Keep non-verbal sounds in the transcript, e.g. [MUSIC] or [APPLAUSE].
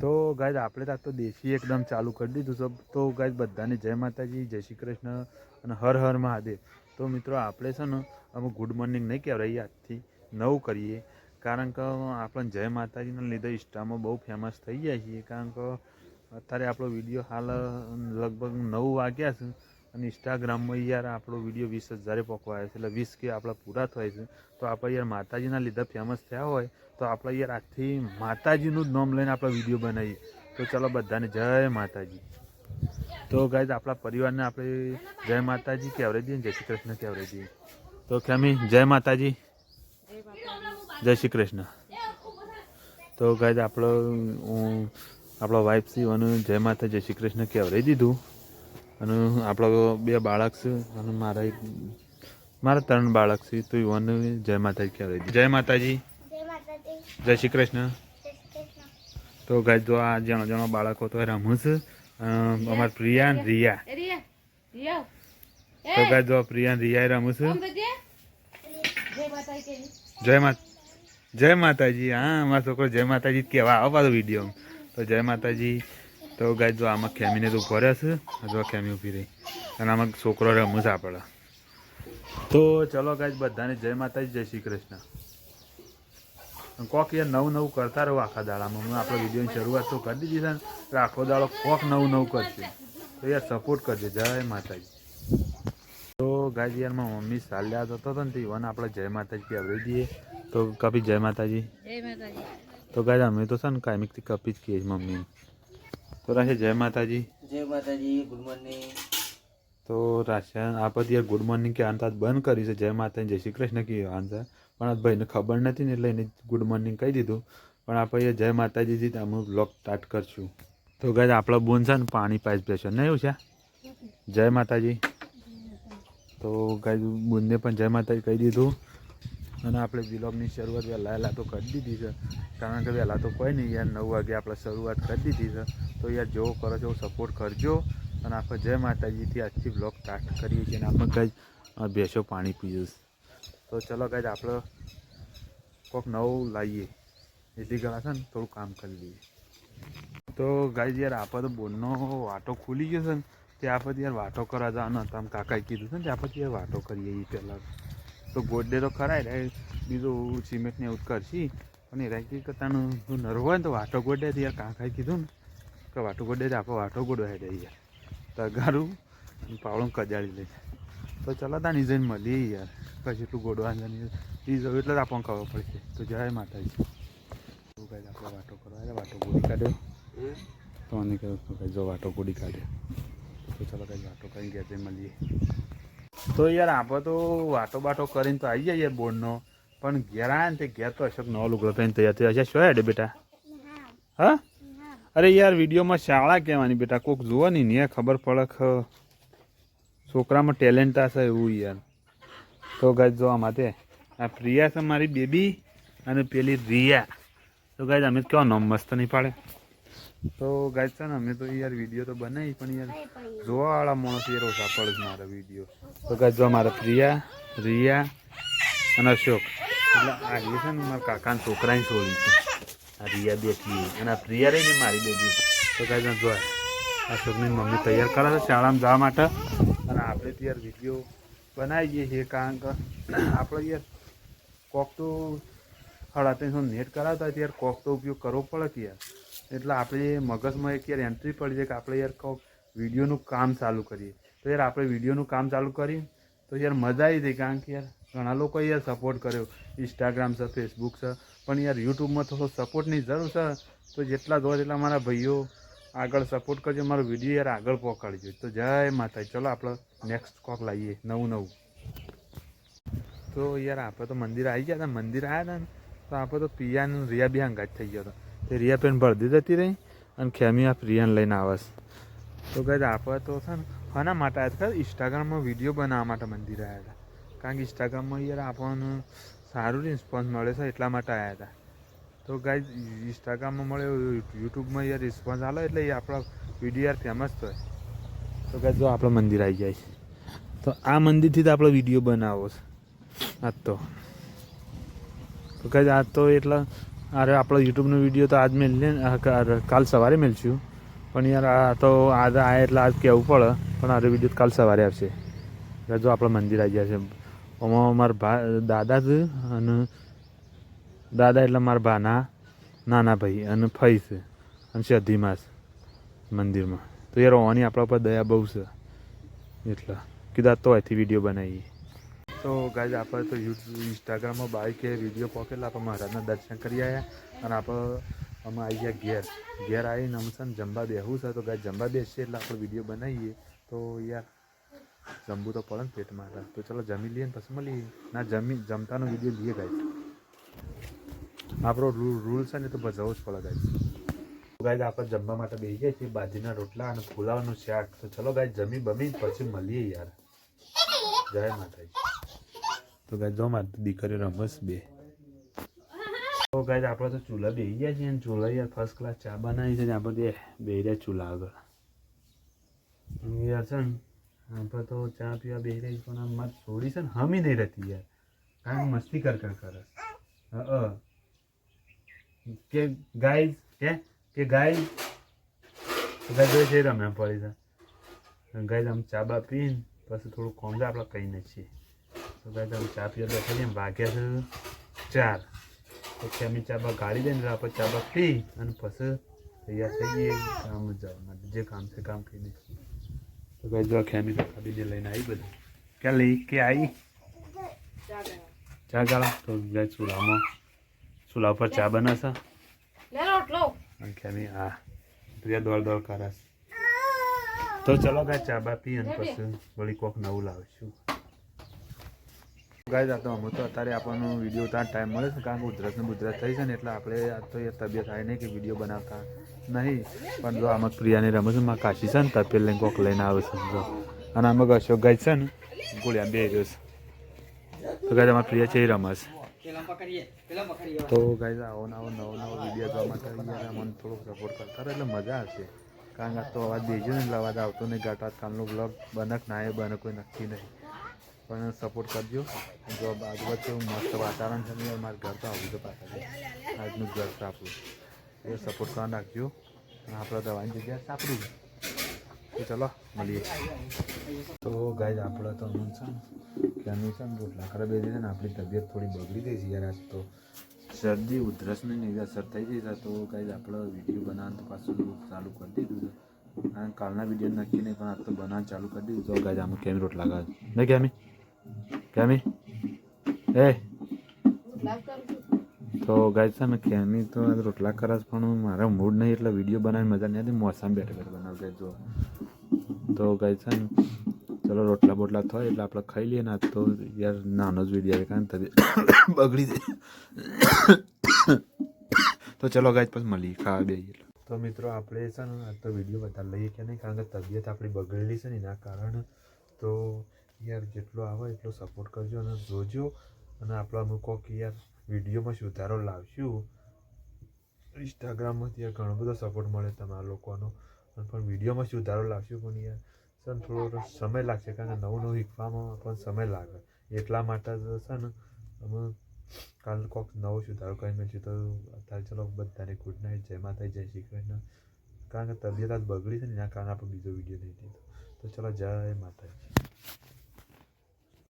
તો ગાય આપણે તો તો દેશી એકદમ ચાલુ કરી દીધું છે. તો ગાય બધાને જય માતાજી, જય શ્રી કૃષ્ણ અને હર હર મહાદેવ. તો મિત્રો, આપણે છે ને અમે ગુડ મોર્નિંગ નહીં કહેવાય આજથી નવું કરીએ. કારણ કે આપણે જય માતાજીના લીધે ઇન્સ્ટામાં બહુ ફેમસ થઈ ગયા છીએ. કારણ કે અત્યારે આપણો વીડિયો હાલ લગભગ નવ વાગ્યા છે. અને ઇન્સ્ટાગ્રામમાં યાર આપણો વીડિયો વીસ હજારે પકવાય છે. એટલે વીસ કે આપણા પૂરા થાય છે. તો આપણે યાર માતાજીના લીધે ફેમસ થયા હોય, તો આપણે યાર આજથી માતાજીનું જ નામ લઈને આપણે વીડિયો બનાવીએ. તો ચલો બધાને જય માતાજી. તો ગાઈઝ આપણા પરિવારને આપણે જય માતાજી કહેવડાવી દઈએ જય શ્રી કૃષ્ણ કહેવડાવી દઈએ. તો ખેમી, જય માતાજી. જય શ્રી કૃષ્ણ. તો ગાઈઝ આપણો આપણો વાઇફ સિવાનું જય માતા જય શ્રી કૃષ્ણ કહેવડાવી દીધું. અને આપણો બે બાળક છે અને મારા એક મારા ત્રણ બાળક છે તો યુવાનને જય માતાજી કહેવાય જય માતાજી. જય માતાજી. જય શ્રી કૃષ્ણ. જય શ્રી કૃષ્ણ. તો ગાય જો આ જણો જણો બાળકો તો રમું છે. અમારા પ્રિયા અને રિયા. તો ગાય જો પ્રિયા અને રિયા રમું છે. જય માતા જય માતાજી. હા અમારા છોકરો જય માતાજી કહેવા આવો પાછો વીડિયો તો જય માતાજી. તો ગાય જો આમાં ખેમીને તો ઊભો છે જો ખેમી ઊભી રહી. અને આમાં છોકરો રમું છે આપણે તો ચલો ગાય બધાને જય માતાજી જય શ્રી કૃષ્ણ. કોક યાર નવું નવું કરતા રહો આખા દાડામાં. હું આપણે વિડીયોની શરૂઆત તો કરી દીધી છે ને એટલે આખો દાડો કોક નવું નવું કરશે. તો યાર સપોર્ટ કરજો. જય માતાજી. તો ગાય યાર મારા મમ્મી સાલ્યા જતો હતો ને તો ઈવન આપણે જય માતાજી કહેવડાવી દઈએ તો કપી જય માતાજી. જય માતાજી. તો ગાય અમે તો છે ને કાયમિકથી કપી જ કહીએ મમ્મી તો રાશે જય માતાજી. જય માતાજી ગુડ મોર્નિંગ તો રાશન આપણે યાર ગુડ મોર્નિંગ કે આનતા બંધ કરી છે જય માતાજી જય શ્રી કૃષ્ણ કે આન્સર પણ આ ભાઈને ખબર નથી ને એટલે એને ગુડ મોર્નિંગ કહી દીધું. પણ આપણે જય માતાજીથી અમે બ્લોગ સ્ટાર્ટ કરશું. તો ગાય આપણો બોન છે ને પાણી પાઇપ પ્રેશર નહીં એવું છે? જય માતાજી. તો ગાય બોનને પણ જય માતાજી કહી દીધું. અને આપણે બ્લોગની શરૂઆત વહેલા વહેલા તો કરી દીધી છે. કારણ કે વહેલા તો કોઈ નહીં યાર, નવ વાગે આપણે શરૂઆત કરી દીધી છે. તો યાર જેવો, કરો છો સપોર્ટ કરજો. અને આપણે જય માતાજીથી આજથી બ્લોગ સ્ટાર્ટ કરીએ છીએ અને આપણે કંઈ ભેંસો પાણી પીએ તો ચલો કંઈ આપણે કોઈક નવું લાવીએ. એથી ગળા છે ને, થોડું કામ કરી લઈએ. તો ગાય યાર, આપણે તો બોનનો વાટો ખુલી ગયો છે ને, ત્યાં પછી યાર વાટો કરવા જવાના હતા. કાકાએ કીધું છે ને, ત્યાં પછી યાર વાટો કરીએ એ પહેલાં. તો ગોડે તો ખરા બીજું સિમેન્ટને એવું કરશી પણ એ રાખી કરતાનું તાનું તું હોય ને તો વાટો ગોડે તો યાર. ખાઈ કીધું ને? કે વાટો ગોડે તો આપણે વાટો ગોડવા હેડે યાર. તગારું અને પાવળું કજાળી લઈ તો ચલો તાની જઈને મળીએ યાર. પછી એટલું ગોડવા એ જવું એટલે જ આપણને ખબર પડશે. તો જય માતાજી. તો કાંઈ આપણે વાટો કરવા વાટો ગોડી કાઢ્યો. તો મને કહ્યું તો જો વાટો ગોડી કાઢ્યો. તો ચલો કાંઈ વાટો કરીને ગયા મળીએ. તો યાર આપણે તો વાટો બાટો કરીને તો આવી જઈએ બોર્ડનો પણ ઘેર આવ્યા ને તે ઘેર તો અશોક નવો લુગડો પહેરીને તૈયાર થયો છે. શું હેડે બેટા? હા. અરે યાર વિડીયોમાં શાળા કહેવાની બેટા. કોક જુઓ ને ને ખબર પડે છોકરામાં ટેલેન્ટ હશે એવું યાર. તો ગાય જોવા માટે આ પ્રિયા છે મારી બેબી અને પેલી રિયા. તો ગાય અમે કેવો નામ મસ્ત નહીં પાડે. તો ગાય છે ને અમે તો યાર વીડિયો તો બનાવી પણ યાર જોવાવાળા માણસ યાર ઓછા પડે છે મારા વીડિયો તો ગાય જો મારા પ્રિયા રિયા અને અશોક. એટલે આ જે છે ને મારા કાકાના છોકરાની છોડી છે. આ રિયા બેઠી અને આ પ્રિયા રહીને મારી બેઠી તો ગાય જો અશોકની મમ્મી તૈયાર કરે છે શાળામાં જવા માટે. અને આપણે તો યાર વીડિયો દઈએ છીએ કારણ કે આપણે યાર કોક તો હળાતે નેટ કરાવતા ત્યારે કોક તો ઉપયોગ કરવો પડે કે યાર. એટલે આપણે મગજમાં એક યાર એન્ટ્રી પડી જાય કે આપણે યાર કોક વિડીયોનું કામ ચાલુ કરીએ. તો યાર આપણે વિડીયોનું કામ ચાલુ કરીએ, તો યાર મજા આવી જાય કારણ કે યાર ઘણા લોકોએ યાર સપોર્ટ કર્યો. ઇન્સ્ટાગ્રામ છે ફેસબુક છે, પણ યાર યુટ્યુબમાં થોડો સપોર્ટની જરૂર છે. તો જેટલા દોર એટલા મારા ભાઈઓ આગળ સપોર્ટ કરજો, મારો વીડિયો યાર આગળ પહોંચાડજો. તો જય માતાજી. ચલો આપણે નેક્સ્ટ કોક લાવીએ નવું નવું. તો યાર આપણે તો મંદિર આવી ગયા હતા, મંદિર આવ્યા હતા ને, તો આપણે તો પિયાનું રિયા બી હંગાત થઈ ગયો હતો. તે રિયા પેન ભરદી જતી રહી અને ખેમી આ પ્રિયાને લઈને આવસ. તો કદાચ આપણે તો છે ને હના માટે આવ્યા હતા ઇન્સ્ટાગ્રામમાં વીડિયો બનાવવા માટે મંદિર આવ્યા હતા. કારણ કે ઇન્સ્ટાગ્રામમાં યાર આપણને સારું રિસ્પોન્સ મળે છે એટલા માટે આવ્યા હતા. તો ગાય ઇન્સ્ટાગ્રામમાં મળે યુટ્યુબમાં યાર રિસ્પોન્સ આવે એટલે એ આપણા વીડિયો યાર ફેમસ થાય. તો ગાય જો આપણે મંદિર આવી જાય. છે તો આ મંદિરથી જ આપણો વીડિયો બનાવો છે. આજ તો. તો કાંઈ આજ તો એટલે અરે આપણો યુટ્યુબનો વીડિયો તો આજ મેળીએ કાલ સવારે મેળશું પણ યાર આ તો આજે આ એટલે આજ કહેવું પડે, પણ આરો વીડિયો કાલ સવારે આવશે. જો આપણે મંદિર આવી ગયા છે આમાં મારા ભા, દાદા છે અને દાદા એટલે મારા ભાના, નાના ભાઈ અને ફઈ છે અને સધીમાં છે મંદિરમાં. તો યાર ઓની આપણા ઉપર દયા બહુ છે. એટલે કીધા તો અહીંથી વીડિયો બનાવીએ. તો ગાઈઝ આપણે તો યુટ્યુબ ઇન્સ્ટાગ્રામમાં બાઈકે વીડિયો પોકેલા, આપણે મહારાજના દર્શન કરી આવ્યા અને આપણે, અમે આવી ગયા ઘેર. ઘેર આવીને અમે છે જમવા બેહવું છે. તો ગાય જમવા બેસીએ એટલે આપણે વીડિયો બનાવીએ. તો યાર જમવું તો પડે ને પેટમાં એટલે. તો ચાલો જમી લઈએ ને પછી મળીએ. ના, જમી, જમતાનો વીડિયો લઈએ ગાય આપણો રૂલ રૂલ છે ને તો ભજવવો જ પડે ગાય ગાય આપણે જમવા માટે બેસી ગયા છીએ બાજરીના રોટલા અને ફુલાવાનું શાક. તો ચલો ગાય જમી બમી પછી મળીએ યાર. જય માતાજી. તો ગાય જો મારી દીકરીઓ રમસ બે. તો ગાય આપણે તો ચૂલા બેસી ગયા છીએ અને ચૂલા યાર ફર્સ્ટ ક્લાસ ચા બનાવી છે ને આપણે બે રહ્યા ચૂલા આગળ. યાર છે ને, આપણે તો ચા પીવા બે રહી પણ આમ મારી છોડી છે ને હમી નહીં રહેતી યાર. કારણ મસ્તી કર કર કરે. હા કે ગાય કે કે ગાય ગાય જોઈ રમ્યા પડી છે. ગાય આમ ચા બા પીને પછી થોડું કોંગા આપણે કહીને નાખીએ તો ગાય આમ ચા પીવા બેઠા છીએ વાગ્યા છે ચાર. તો ખેમી ચા બા ગાળી દે ને આપણે ચા બા પી અને પછી તૈયાર થઈ જઈએ કામ જવા માટે. જે કામ છે કામ કરી નાખીએ તો ગાય જો ખેમી તો ખાબીને લઈને આવી બધું. ક્યાં લઈ? કે આવી? ચા ગાળા. તો ગાય ચૂલામાં ચૂલા ઉપર ચા બનાવશે. ખેમી હા પ્રિયા દોડ દોડ કરસ તો ચલો ગાય ચા બા પી અને પછી વળી કોક નવું લાવશું. ગાય આ તો અમે તો અત્યારે આપણને વીડિયો ત્યાં ટાઈમ મળે છે, કારણ કે ઉધરસ ને ગુજરાત થઈ છે ને, એટલે આપણે આ તો એ તબિયત થાય નહીં કે વીડિયો બનાવતા નહીં. પણ જો આમાં પ્રિયાની રમે છે, માં કાશી છે ને તપેલ લઈને કોક લઈને આવે છે, જો. અને આમાં અશોક ગાય છે ને ગોળિયા બે રહ્યો છે તો ગાય અમારા પ્રિયા છે એ રમે છે. તો ગાય આવો નવો નવો નવો વીડિયો જોવા માટે મને થોડુંક સપોર્ટ કરતા રહે, એટલે મજા આવશે. કારણ કે તો અવાજ બેજો ને, એટલે અવાજ આવતો નહીં. ગાટા કાલનો બ્લોગ બનક ના એ બને કોઈ નક્કી નહીં. પણ સપોર્ટ કરજો. જો આજુબાજુ મસ્ત વાતાવરણ છે ને યાર ઘર તો આવું તો પાછા આજનું ઘર તો આપણું. એ સપોર્ટ કરવા રાખજો. અને આપણે દવાની જગ્યા સાપડું. તો ચલો, મળીએ. તો ગાઈઝ આપણે તો હું છે કે ને, રોટલા ખરાબ છે ને, આપણી તબિયત થોડી બગડી ગઈ છે યાર આજ તો. શરદી ઉધરસની એવી અસર થઈ ગઈ છે. તો ગાઈઝ આપણે વીડિયો બનાવવાનું તો પાછું ચાલુ કરી દીધું છે. કાલના વીડિયો નક્કી નહીં પણ આજ તો બનાવવાનું ચાલુ કરી દીધું તો ગાઈઝ આમાં કેમ રોટલા ગાય નહીં કેમી કેમી એ તો ગાય છે ને કેમી તો આજ રોટલા કરાશ પણ મારા મૂડ નહીં એટલે વીડિયો બનાવીને મજા નહીં આવતી મોસમ બેઠા બેઠા બનાવ ગાય જો તો ગાય છે ને ચલો રોટલા બોટલા થાય એટલે આપણે ખાઈ લઈએ ને તો યાર નાનો જ વીડિયો આવે કારણ તબિયત [COUGHS] બગડી જાય. [COUGHS] તો ચલો ગાય પછી મળી ખાવા બે તો મિત્રો આપણે છે ને આજ તો વીડિયો બધા લઈએ કે નહીં કારણ કે તબિયત આપણી બગડેલી છે ને એના કારણે તો યાર જેટલો આવે એટલો સપોર્ટ કરજો અને જોજો અને આપણે અમુક કોક યાર વિડીયોમાં સુધારો લાવશું. ઇન્સ્ટાગ્રામમાંથી યાર ઘણો બધો સપોર્ટ મળે તમારા લોકોનો. પણ વિડીયોમાં સુધારો લાવશું પણ યાર. સર થોડો સમય લાગશે કારણ કે નવું નવું શીખવામાં પણ સમય લાગે. એટલા માટે છે ને, અમે કાલ કોક નવો સુધારો કરી છીએ તો અત્યારે ચલો બધાને ગુડ નાઇટ જય માતા જય શ્રી કૃષ્ણ. કારણ કે તબિયત આજ બગડી છે ને, એના કારણે આપણે બીજો વીડિયો નહીં દીધો. તો ચલો જય માતાજી.